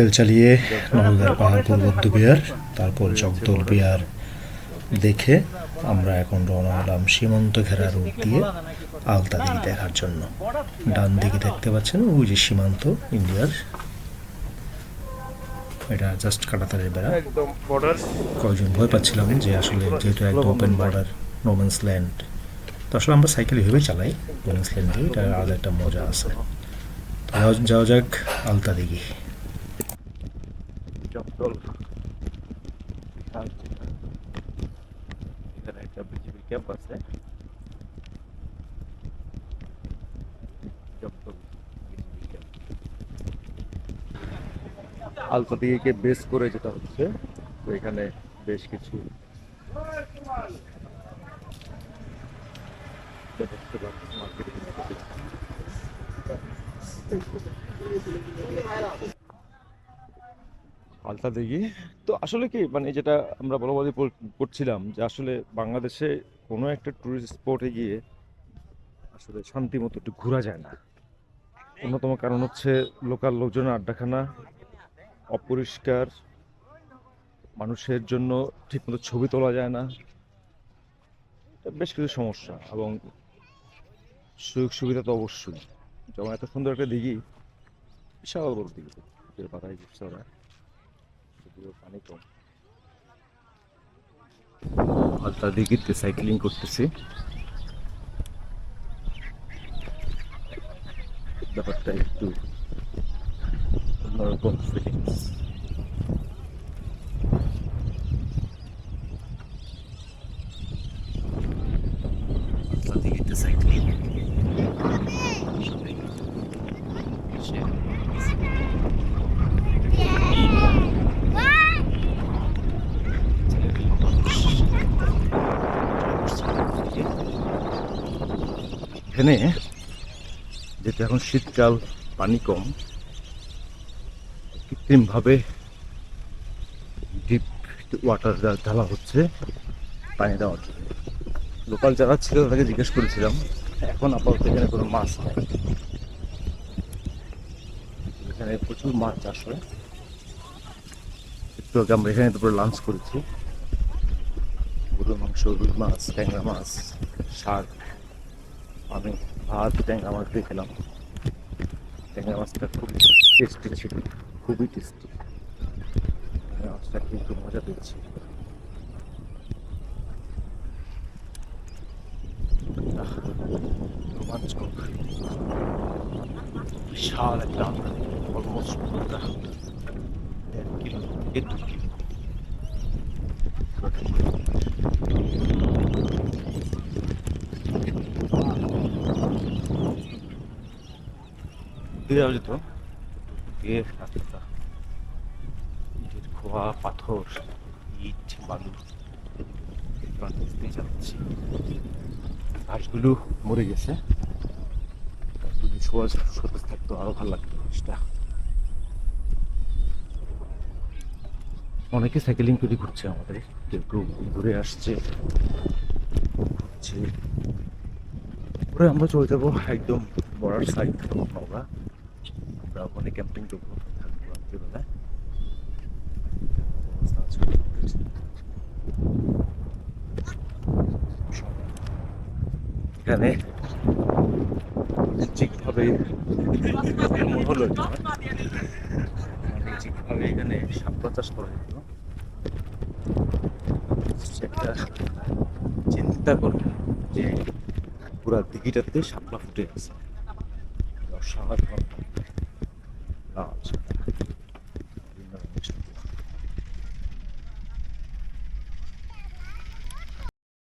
Cycle চালিয়ে নলদার পাহাড় পূর্বদ্য বিহার তারপর জগদল বিহার দেখে আমরা এখন রওনা হলাম সীমান্ত ঘেরা রুট দিয়ে আলতা দিঘি দেখার জন্য। ডান দিকে দেখতে পাচ্ছেন ওই যে সীমান্ত ইন্ডিয়ার। এটা জাস্ট কাটাতারের বেড়া। কয়েকজন ভয় পাচ্ছিলাম যে আসলে যেহেতু একদম ওপেন বর্ডার নোমেন্স ল্যান্ড তো আসলে আমরা সাইকেল এভাবে চালাই নোম্যান্স ল্যান্ডে এটা আলাদা একটা মজা আছে। যাওয়া যাক আলতা দিঘি। এখানে একটা বিজেপি ক্যাম্প আছে জঙ্গল বিজিবি ক্যাম্প আলতা দিকে বেস করে যেটা হচ্ছে তো এখানে বেশ কিছু মার্কেটিং আলতা দিঘি তো আসলে কি মানে যেটা আমরা বলবাদী করছিলাম যে আসলে বাংলাদেশে কোনো একটা ট্যুরিস্ট স্পটে গিয়ে আসলে শান্তি মতো একটু ঘোরা যায় না। অন্যতম কারণ হচ্ছে লোকাল লোকজনের আড্ডাখানা, অপরিষ্কার, মানুষের জন্য ঠিকমতো ছবি তোলা যায় না। বেশ কিছু সমস্যা এবং সুযোগ সুবিধা তো অবশ্যই। যেমন এত সুন্দর একটা দিঘি, বিশাল বড় দিঘি, পাতায় যদিও পানি কম আলতা দিঘিতে সাইক্লিং করতেছি। ব্যাপারটা একটু অন্যরকম ফিলিংস এখানে যেহেতু এখন শীতকাল, পানি কম, কৃত্রিমভাবে ডিপ ওয়াটার ঢালা হচ্ছে, পানি দেওয়ার জন্য। লোকাল যারা ছিল তাকে জিজ্ঞেস করেছিলাম, এখন আপাতত এখানে কোনো মাছ নেই। এখানে প্রচুর মাছ চাষ হয়। একটু আগে আমরা এখানে দুপুরে লাঞ্চ করেছি। গরুর মাংস, রুই মাছ, ট্যাংরা মাছ, শাক। আমি ভাত, ট্যাংরা মাছ দিয়ে খেলাম। ট্যাংরা মাছটা খুবই টেস্টি ছিল, খুবই টেস্টি মাছটা কিন্তু মজা পেয়েছি। বিশাল একটা অলমোস্ট দেড় কিলো দিয়ে যেত দিয়ে রাস্তা ইটের খোয়া পাথর, ইট, বালু যাচ্ছি। মরে গেছে। থাকতো ভালো লাগতো অনেকে সাইকেলিং করে ঘুরছে আমাদের। কেউ কেউ ঘুরে আসছে। ঘুরছে। আমরা চলে যাব একদম বর্ডার সাইড আমরা আমরা ওখানে ক্যাম্পিং করব। থাকব আছে এখানে ঠিকভাবে মনে হলো ঠিকভাবে এখানে শাপলা চাষ করা যেত একটা চিন্তা করবে যে পুরা দিঘিটাতে শাপলা ফুটে আছে অসাধারণ। Oh, sorry.